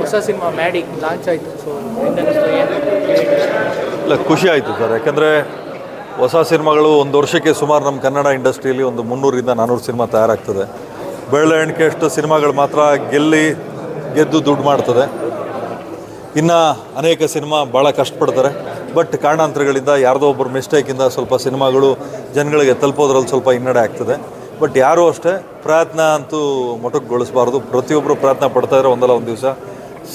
ಹೊಸ ಸಿನಿಮಾ ಮ್ಯಾಡಿ ಲಾಂಚ್ ಆಯಿತು ಸೊ ಇಲ್ಲ ಖುಷಿ ಆಯಿತು ಸರ್. ಯಾಕಂದರೆ ಹೊಸ ಸಿನಿಮಾಗಳು ಒಂದು ವರ್ಷಕ್ಕೆ ಸುಮಾರು ನಮ್ಮ ಕನ್ನಡ ಇಂಡಸ್ಟ್ರಿಯಲ್ಲಿ ಒಂದು ಮುನ್ನೂರಿಂದ ನಾನ್ನೂರು ಸಿನಿಮಾ ತಯಾರಾಗ್ತದೆ. ಬೆಳ್ಳ ಅಷ್ಟು ಸಿನಿಮಾಗಳು ಮಾತ್ರ ಗೆಲ್ಲಿ ಗೆದ್ದು ದುಡ್ಡು ಮಾಡ್ತದೆ. ಇನ್ನು ಅನೇಕ ಸಿನಿಮಾ ಭಾಳ ಕಷ್ಟಪಡ್ತಾರೆ. ಬಟ್ ಕಾರಣಾಂತರಗಳಿಂದ ಯಾರ್ದೋ ಒಬ್ಬರು ಮಿಸ್ಟೇಕಿಂದ ಸ್ವಲ್ಪ ಸಿನಿಮಾಗಳು ಜನಗಳಿಗೆ ತಲುಪೋದ್ರಲ್ಲಿ ಸ್ವಲ್ಪ ಹಿನ್ನಡೆ ಆಗ್ತದೆ. ಬಟ್ ಯಾರೂ ಅಷ್ಟೇ ಪ್ರಯತ್ನ ಅಂತೂ ಮೊಟಕುಗೊಳಿಸಬಾರ್ದು. ಪ್ರತಿಯೊಬ್ಬರು ಪ್ರಯತ್ನ ಪಡ್ತಾ ಇದ್ರೆ ಒಂದಲ್ಲ ಒಂದು ದಿವಸ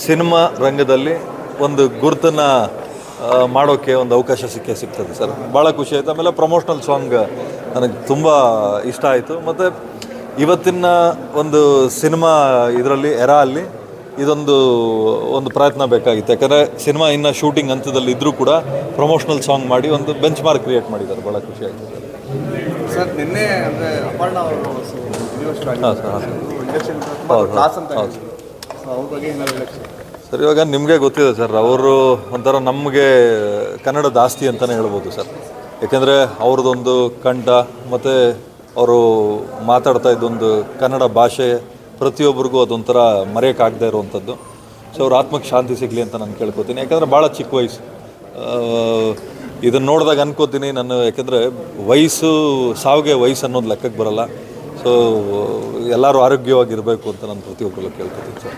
ಸಿನಿಮಾ ರಂಗದಲ್ಲಿ ಒಂದು ಗುರುತನ್ನು ಮಾಡೋಕ್ಕೆ ಒಂದು ಅವಕಾಶ ಸಿಕ್ಕೇ ಸಿಗ್ತದೆ ಸರ್. ಭಾಳ ಖುಷಿ ಆಯಿತು. ಆಮೇಲೆ ಪ್ರಮೋಷ್ನಲ್ ಸಾಂಗ್ ನನಗೆ ತುಂಬ ಇಷ್ಟ ಆಯಿತು. ಮತ್ತು ಇವತ್ತಿನ ಒಂದು ಸಿನಿಮಾ ಇದರಲ್ಲಿ ಎರಾ ಅಲ್ಲಿ ಇದೊಂದು ಒಂದು ಪ್ರಯತ್ನ ಬೇಕಾಗಿತ್ತು. ಯಾಕಂದರೆ ಸಿನಿಮಾ ಇನ್ನು ಶೂಟಿಂಗ್ ಹಂತದಲ್ಲಿ ಇದ್ದರೂ ಕೂಡ ಪ್ರಮೋಷನಲ್ ಸಾಂಗ್ ಮಾಡಿ ಒಂದು ಬೆಂಚ್ ಮಾರ್ಕ್ ಕ್ರಿಯೇಟ್ ಮಾಡಿದ್ದಾರೆ. ಭಾಳ ಖುಷಿ ಆಗ್ತದೆ ಸರ್ ನಿನ್ನೆ ಅಂದರೆ ಅಪರ್ಣ ಅವರು ಹಾಂ ಸರ್ ಹಾಂ ಹೌದು, ಸರ್ ಇವಾಗ ನಿಮಗೆ ಗೊತ್ತಿದೆ ಸರ್ ಅವರು ಒಂಥರ ನಮಗೆ ಕನ್ನಡ ದಾಸ್ತಿ ಅಂತಲೇ ಹೇಳ್ಬೋದು ಸರ್. ಯಾಕೆಂದರೆ ಅವ್ರದ್ದೊಂದು ಕಂಠ ಮತ್ತು ಅವರು ಮಾತಾಡ್ತಾ ಇದ್ದೊಂದು ಕನ್ನಡ ಭಾಷೆ ಪ್ರತಿಯೊಬ್ಬರಿಗೂ ಅದೊಂಥರ ಮರೆಯೋಕ್ಕಾಗದೇ ಇರುವಂಥದ್ದು. ಸೊ ಅವ್ರ ಆತ್ಮಕ್ಕೆ ಶಾಂತಿ ಸಿಗಲಿ ಅಂತ ನಾನು ಕೇಳ್ಕೊತೀನಿ. ಯಾಕಂದರೆ ಭಾಳ ಚಿಕ್ಕ ವಯಸ್ಸು. ಇದನ್ನು ನೋಡಿದಾಗ ಅನ್ಕೋತೀನಿ ನಾನು. ಯಾಕೆಂದರೆ ವಯಸ್ಸು, ಸಾವಿಗೆ ವಯಸ್ಸು ಅನ್ನೋದು ಲೆಕ್ಕಕ್ಕೆ ಬರಲ್ಲ. ಸೊ ಎಲ್ಲರೂ ಆರೋಗ್ಯವಾಗಿರಬೇಕು ಅಂತ ನಾನು ಪ್ರತಿಯೊಬ್ಬರಲ್ಲೂ ಕೇಳ್ಕೊತೀನಿ ಸರ್